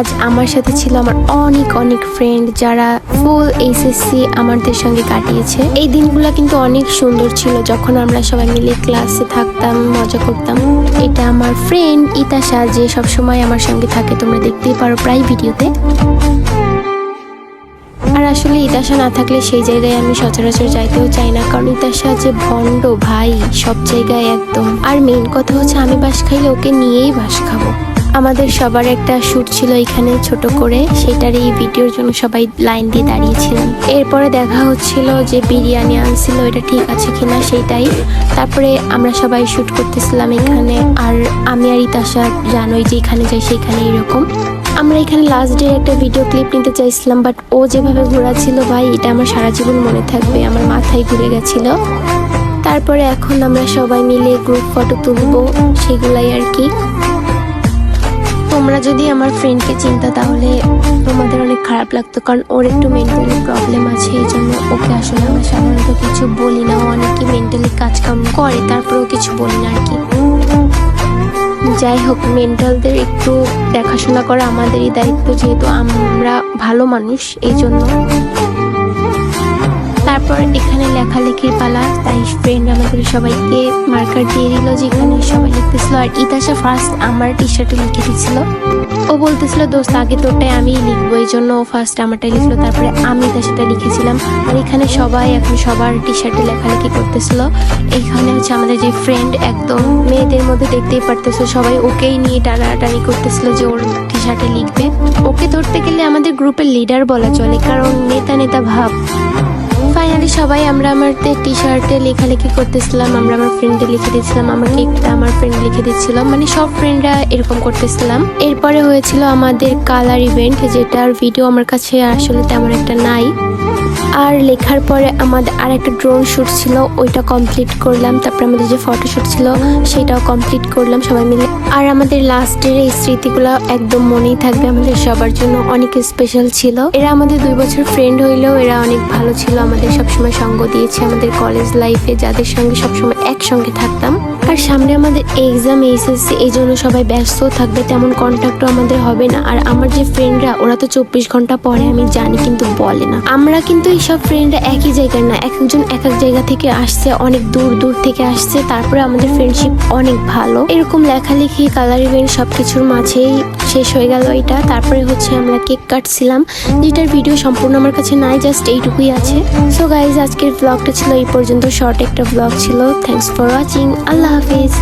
আজ আমার সাথে ছিল আমার অনেক অনেক ফ্রেন্ড যারা ফুল এইচএসসি আমাদের সঙ্গে কাটিয়েছে। এই দিনগুলো কিন্তু অনেক সুন্দর ছিল, যখন আমরা সবাই মিলে ক্লাসে থাকতাম, মজা করতাম। এটা আমার ফ্রেন্ড ইতাশা, যে সবসময় আমার সঙ্গে থাকে, তোমরা দেখতেই পারো প্রায় ভিডিওতে। আর আসলে ইতাশা না থাকলে সেই জায়গায় আমি সচরাচর যাইতেও চাই না, কারণ ইতাশা যে ভণ্ড ভাই, সব জায়গায় একদম। আর মেইন কথা হচ্ছে আমি বাস খাইলে ওকে নিয়েই বাস খাব। আমাদের সবার একটা শ্যুট ছিল এখানে ছোট করে। সেটার এই ভিডিওর জন্য সবাই লাইন দিয়ে দাঁড়িয়েছিলাম এরপরে দেখা হচ্ছিল যে বিরিয়ানি আনছিল, এটা ঠিক আছে কিনা সেটাই তারপরে আমরা সবাই শ্যুট করতেছিলাম এখানে, আর আমি আর ইতাশা জানোই যে এখানে যাই সেখানে এরকম। আমরা এখানে লাস্ট ডে একটা ভিডিও ক্লিপ নিতে চাইছিলাম বাট ও যেভাবে ঘোরাচ্ছিল ভাই, এটা আমার সারা জীবন মনে থাকবে, আমার মাথায় ঘুরে গেছিল। তারপরে এখন আমরা সবাই মিলে গ্রুপ ফটো তুলবো, সেগুলাই আর কি। তোমরা যদি আমার ফ্রেন্ডকে চিন্তা, তাহলে তোমাদের অনেক খারাপ লাগতো, কারণ ওর একটু মেন্টালি প্রবলেম আছে, এই জন্য ওকে আসলে আমরা সাধারণত কিছু বলি না। অনেকে মেন্টালি কাজ কাম করে, তারপরেও কিছু বলি না আর কি যাই হোক মেন্টালদের একটু দেখাশোনা করা আমাদেরই দায়িত্ব, যেহেতু আমরা ভালো মানুষ, এই জন্য। তারপর এখানে লেখালেখির পালা, তাই ফ্রেন্ড আমাদের সবাইকে মার্কার দিয়ে দিল যেখানে সবাই লিখতেছিল, আর ইতাশা ফার্স্ট আমার টি শার্টে লিখে দিছিল। ও বলতেছিল, দোস্ত, আগে তোরটাই আমি লিখব এই জন্য ফার্স্ট আমারটাই লিখলো। তারপরে আমি সাথে লিখেছিলাম। আর এখানে সবাই এখন সবার টি শার্টে লেখালেখি করতেছিল। এইখানে হচ্ছে আমাদের যে ফ্রেন্ড একদম, মেয়েদের মধ্যে দেখতেই পারতেছিল সবাই ওকেই নিয়ে টানাটানি করতেছিল যে ওর টি শার্টে লিখবে। ওকে ধরতে গেলে আমাদের গ্রুপের লিডার বলা চলে, কারণ নেতা নেতা ভাব। সবাই, আমরা আমাদের টি শার্টে লেখালেখি করতেছিলাম, আমরা আমার ফ্রেন্ডে লিখে দিচ্ছিলাম আমার কেকটা আমার ফ্রেন্ড লিখে দিচ্ছিলাম মানে সব ফ্রেন্ডরা এরকম করতেছিলাম। এরপরে হয়েছিল আমাদের কালার ইভেন্ট যেটার ভিডিও আমার কাছে আসলে তেমন একটা নাই। আর লেখার পরে আমাদের আর একটা ড্রোন শ্যুট ছিল, ওইটা কমপ্লিট করলাম। তারপরে আমাদের যে ফটোশ্যুট ছিল, সেটাও কমপ্লিট করলাম সবাই মিলে। আর আমাদের লাস্টের এই স্মৃতিগুলো একদম মনেই থাকবে আমাদের সবার জন্য। অনেক স্পেশাল ছিল। এরা আমাদের দুই বছর ফ্রেন্ড হইলেও এরা অনেক ভালো ছিল, আমাদের সবসময় সঙ্গ দিয়েছে আমাদের কলেজ লাইফে যাদের সঙ্গে সবসময় একসঙ্গে থাকতাম। আর সামনে আমাদের এক্সাম এইচএসসি এই জন্য সবাই ব্যস্ত থাকবে, তেমন কন্ট্যাক্টও আমাদের হবে না। আর আমার যে ফ্রেন্ডরা ওরা তো চব্বিশ ঘণ্টা পরে আমি জানি কিন্তু বলে না। আমরা কিন্তু এই সব ফ্রেন্ডরা একই জায়গার না, এক একজন এক এক জায়গা থেকে আসছে, অনেক দূর দূর থেকে আসছে, তারপরে আমাদের ফ্রেন্ডশিপ অনেক ভালো। এরকম লেখালেখি কালার ইভেন্ট সবকিছুর মাঝেই শেষ হয়ে গেল এটা। তারপরে হচ্ছে আমরা কেক কাটছিলাম। যেটার ভিডিও সম্পূর্ণ আমার কাছে নাই জাস্ট এইটুকুই আছে। সো গাইজ আজকের ব্লগটা ছিল এই পর্যন্ত। শর্ট একটা ব্লগ ছিল। থ্যাংকস ফর ওয়াচিং আল্লাহ হাফিজ।